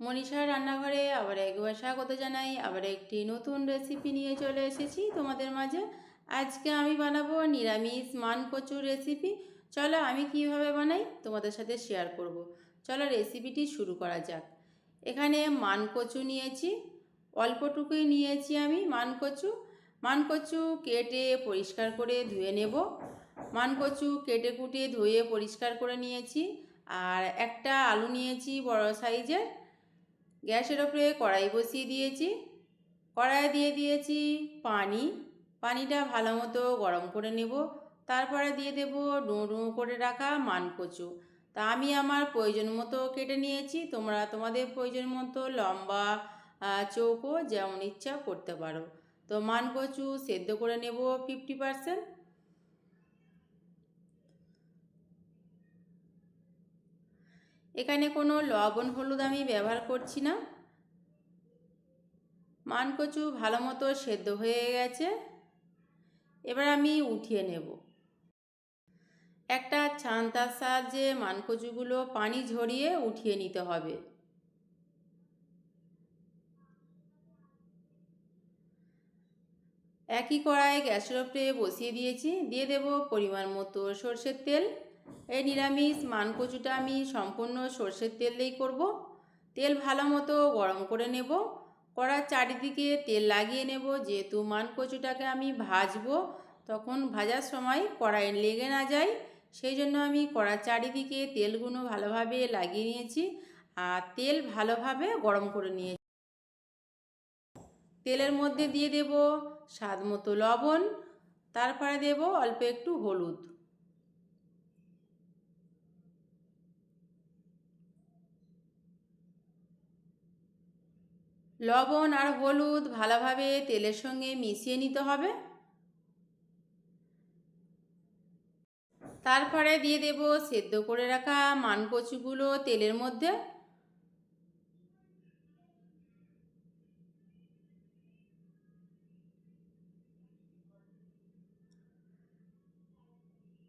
মনীষার রান্নাঘরে আবার একবার স্বাগত জানাই, আবার একটি নতুন রেসিপি নিয়ে চলে এসেছি তোমাদের মাঝে। আজকে আমি বানাবো নিরামিষ মান কচুর রেসিপি চলো আমি কীভাবে বানাই তোমাদের সাথে শেয়ার করব। চলো রেসিপিটি শুরু করা যাক। এখানে মান কচু নিয়েছি, অল্পটুকুই নিয়েছি আমি মান কচু। মান কচু কেটে পরিষ্কার করে ধুয়ে নেব। মান কচু কেটে কুটে ধুয়ে পরিষ্কার করে নিয়েছি। আর একটা আলু নিয়েছি বড় সাইজের। গ্যাসের ওপরে কড়াই বসিয়ে দিয়েছি। কড়াই দিয়ে দিয়েছি পানি। পানিটা ভালো মতো গরম করে নেব। তারপরে দিয়ে দেব ডুঁ করে রাখা মানকচু। তা আমি আমার প্রয়োজন মতো কেটে নিয়েছি। তোমরা তোমাদের প্রয়োজন মতো লম্বা চৌকো যেমন ইচ্ছা করতে পারো। তো মানকচু সেদ্ধ করে নেব ফিফটি পারসেন্ট এখানে কোনো লবণ, হলুদ আমি ব্যবহার করছি না। মানকচু ভালো মতো সেদ্ধ হয়ে গেছে। এবার আমি উঠিয়ে নেব। একটা ছান্তার সাহায্যে মানকচুগুলো পানি ঝরিয়ে উঠিয়ে নিতে হবে। একই কড়াই গ্যাসের ওপরে বসিয়ে দিয়েছি। দিয়ে দেব পরিমাণ মতো সর্ষের তেল। এই নিরামিষ মানকচুটা আমি সম্পূর্ণ সর্ষের তেল দিয়েই করব। তেল ভালো মতো গরম করে নেব। কড়ার চারিদিকে তেল লাগিয়ে নেব। যেহেতু মানকচুটাকে আমি ভাজবো, তখন ভাজার সময় কড়াই লেগে না যায়। সেই জন্য আমি কড়ার চারিদিকে তেলগুলো ভালোভাবে লাগিয়ে নিয়েছি আর তেল ভালোভাবে গরম করে নিয়েছি। তেলের মধ্যে দিয়ে দেব স্বাদ মতো লবণ, তারপরে দেব অল্প একটু হলুদ। লবণ আর হলুদ ভালোভাবে তেলের সঙ্গে মিশিয়ে নিতে হবে। তারপরে দিয়ে দেব সেদ্ধ করে রাখা মানকচুগুলো তেলের মধ্যে।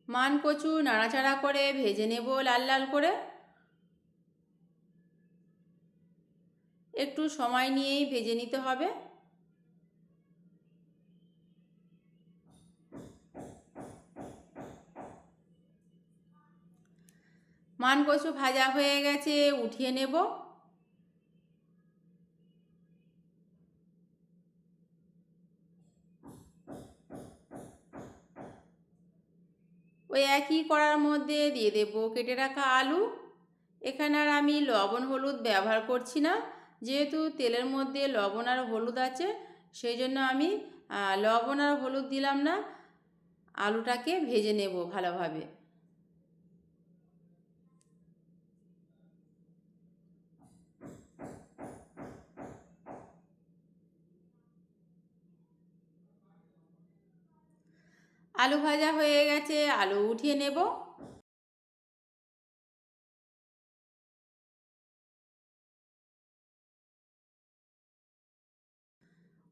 মানকচু নাড়াচাড়া করে ভেজে নেব লাল লাল করে একটু সময় নিয়েই ভেজে নিতে হবে। মান কচু ভাজা হয়ে গেছে, উঠিয়ে নেব। ওই একই কড়ার মধ্যে দিয়ে দেব, কেটে রাখা আলু। এখানে আর আমি লবণ, হলুদ ব্যবহার করছি না। যেহেতু তেলের মধ্যে লবণ আর হলুদ আছে, সেই জন্য আমি লবণ আর হলুদ দিলাম না, আলুটাকে ভেজে নেব ভালোভাবে। আলু ভাজা হয়ে গেছে, আলু উঠিয়ে নেব।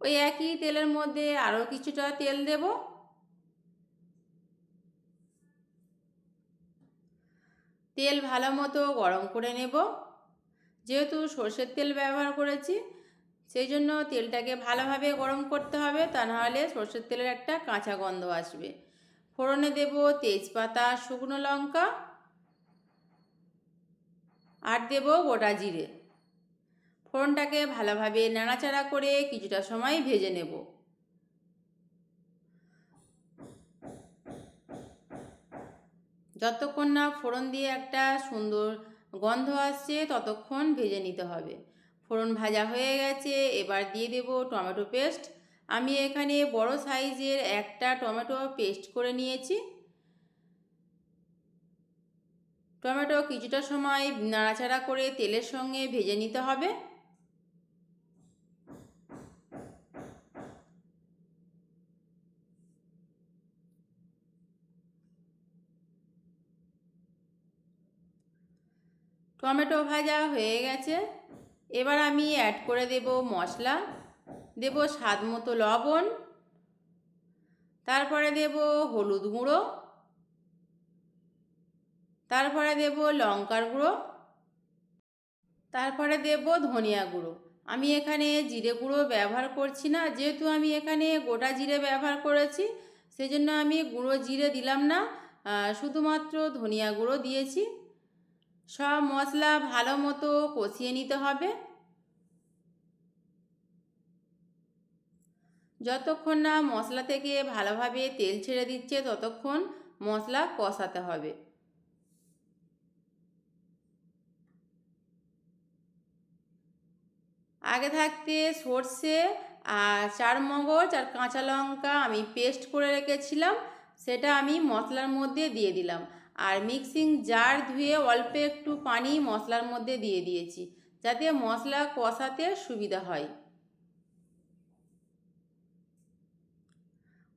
ওই একই তেলের মধ্যে আরও কিছুটা তেল দেব। তেল ভালো মতো গরম করে নেব। যেহেতু সর্ষের তেল ব্যবহার করেছি, সেই জন্য তেলটাকে ভালোভাবে গরম করতে হবে, তা নাহলে সর্ষের তেলের একটা কাঁচা গন্ধ আসবে। ফোড়নে দেব তেজপাতা, শুকনো লঙ্কা, আর দেব গোটা জিরে। ফোড়নটাকে ভালোভাবে নাড়াচাড়া করে কিছুটা সময় ভেজে নেব। যতক্ষণ না ফোড়ন দিয়ে একটা সুন্দর গন্ধ আসছে, ততক্ষণ ভেজে নিতে হবে। ফোড়ন ভাজা হয়ে গেছে, এবার দিয়ে দেব টমেটো পেস্ট। আমি এখানে বড় সাইজের একটা টমেটো পেস্ট করে নিয়েছি। টমেটো কিছুটা সময় নাড়াচাড়া করে তেলের সঙ্গে ভেজে নিতে হবে। টমেটো ভাজা হয়ে গেছে। এবার আমি অ্যাড করে দেব মশলা। দেব স্বাদ মতো লবণ। তারপরে দেব হলুদ গুঁড়ো। তারপরে দেব লঙ্কার গুঁড়ো। তারপরে দেব ধনিয়া গুঁড়ো। আমি এখানে জিরে গুঁড়ো ব্যবহার করছি না। যেহেতু আমি এখানে গোটা জিরে ব্যবহার করেছি, সেজন্য আমি গুঁড়ো জিরে দিলাম না। শুধুমাত্র ধনিয়া গুঁড়ো দিয়েছি। সব মশলা ভালো মতো কষিয়ে নিতে হবে। যতক্ষণ না মশলা থেকে ভালোভাবে তেল ছেড়ে দিচ্ছে, ততক্ষণ মশলা কষাতে হবে। আগে থাকতে সর্ষে আর চার মগজ আর কাঁচা লঙ্কা আমি পেস্ট করে রেখেছিলাম, সেটা আমি মশলার মধ্যে দিয়ে দিলাম। আর মিক্সিং জার ধুয়ে অল্প একটু পানি মশলার মধ্যে দিয়ে দিয়েছি, যাতে মশলা কষাতে সুবিধা হয়।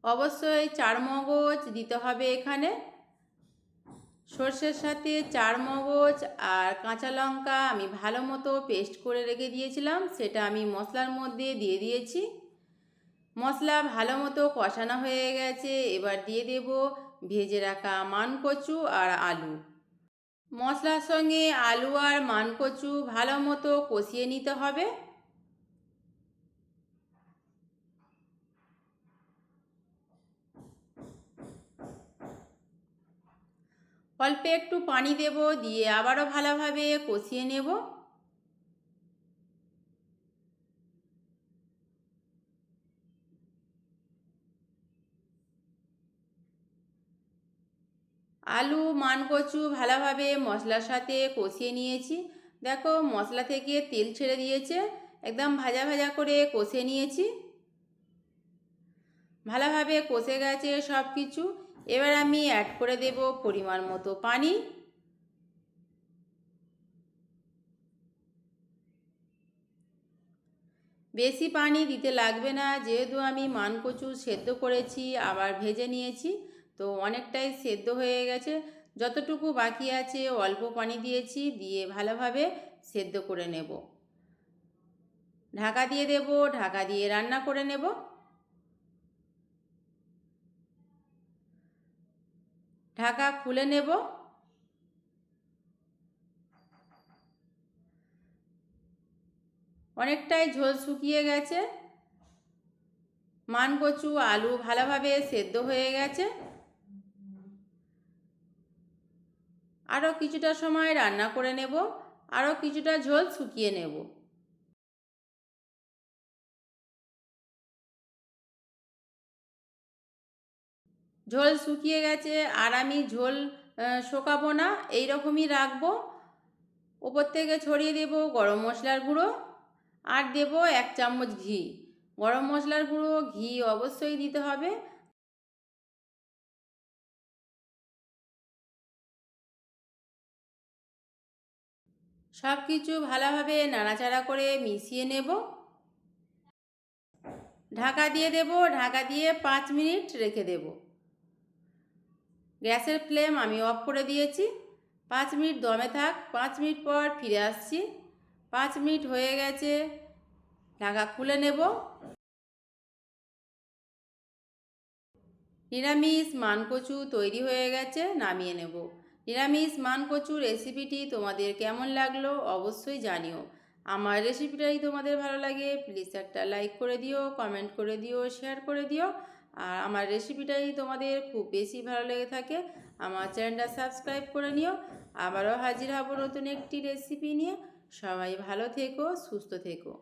অবশ্যই চার মগজ দিতে হবে এখানে। সর্ষের সাথে চার মগজ আর কাঁচা লঙ্কা আমি ভালো মতো পেস্ট করে রেখে দিয়েছিলাম, সেটা আমি মশলার মধ্যে দিয়ে দিয়েছি। মশলা ভালো মতো কষানো হয়ে গেছে, এবার দিয়ে দেব ভেজে রাখা মানকচু আর আলু। মশলার সঙ্গে আলু আর মানকচু ভালো মতো কষিয়ে নিতে হবে। অল্প একটু পানি দেব, দিয়ে আবারও ভালোভাবে কষিয়ে নেব। আলু, মানকচু ভালোভাবে মশলার সাথে কষিয়ে নিয়েছি। দেখো মশলা থেকে তেল ছেড়ে দিয়েছে, একদম ভাজা ভাজা করে কষে নিয়েছি। ভালোভাবে কষে গেছে সব কিছু এবার আমি অ্যাড করে দেব পরিমাণ মতো পানি। বেশি পানি দিতে লাগবে না, যেহেতু আমি মানকচু সেদ্ধ করেছি, আবার ভেজে নিয়েছি। তো অনেকটাই সেদ্ধ হয়ে গেছে। যতটুকু বাকি আছে অল্প পানি দিয়েছি, দিয়ে ভালোভাবে সেদ্ধ করে নেব। ঢাকা দিয়ে দেব, ঢাকা দিয়ে রান্না করে নেব। ঢাকা খুলে নেব। অনেকটাই ঝোল শুকিয়ে গেছে। মানকচু আলু ভালোভাবে সেদ্ধ হয়ে গেছে। আরও কিছুটা সময় রান্না করে নেব আরও কিছুটা ঝোল শুকিয়ে নেব। ঝোল শুকিয়ে গেছে, আর আমি ঝোল শোকাবো না এই রকমই রাখব। ওপর থেকে ছড়িয়ে দেব গরম মশলার গুঁড়ো, আর দেব এক চামচ ঘি। গরম মশলার গুঁড়ো, ঘি অবশ্যই দিতে হবে। সব কিছু ভালোভাবে নাড়াচাড়া করে মিশিয়ে নেব। ঢাকা দিয়ে দেব, ঢাকা দিয়ে পাঁচ মিনিট রেখে দেব। গ্যাসের ফ্লেম আমি অফ করে দিয়েছি। পাঁচ মিনিট দমে থাক, পাঁচ মিনিট পর ফিরে আসছি। পাঁচ মিনিট হয়ে গেছে, ঢাকা খুলে নেব। নিরামিষ মানকচু তৈরি হয়ে গেছে, নামিয়ে নেব। নিরামিষ মানকচু রেসিপিটি তোমাদের কেমন লাগল অবশ্যই জানিও। আমার রেসিপিটাই তোমাদের ভালো লাগে প্লিজ একটা লাইক করে দিও কমেন্ট করে দিও শেয়ার করে দিও। আর আমার রেসিপিটাই তোমাদের খুব বেশি ভালো লেগে থাকে, আমার চ্যানেলটা সাবস্ক্রাইব করে নিও। আবারও হাজির হব নতুন একটি রেসিপি নিয়ে। সবাই ভালো থেকো, সুস্থ থেকো।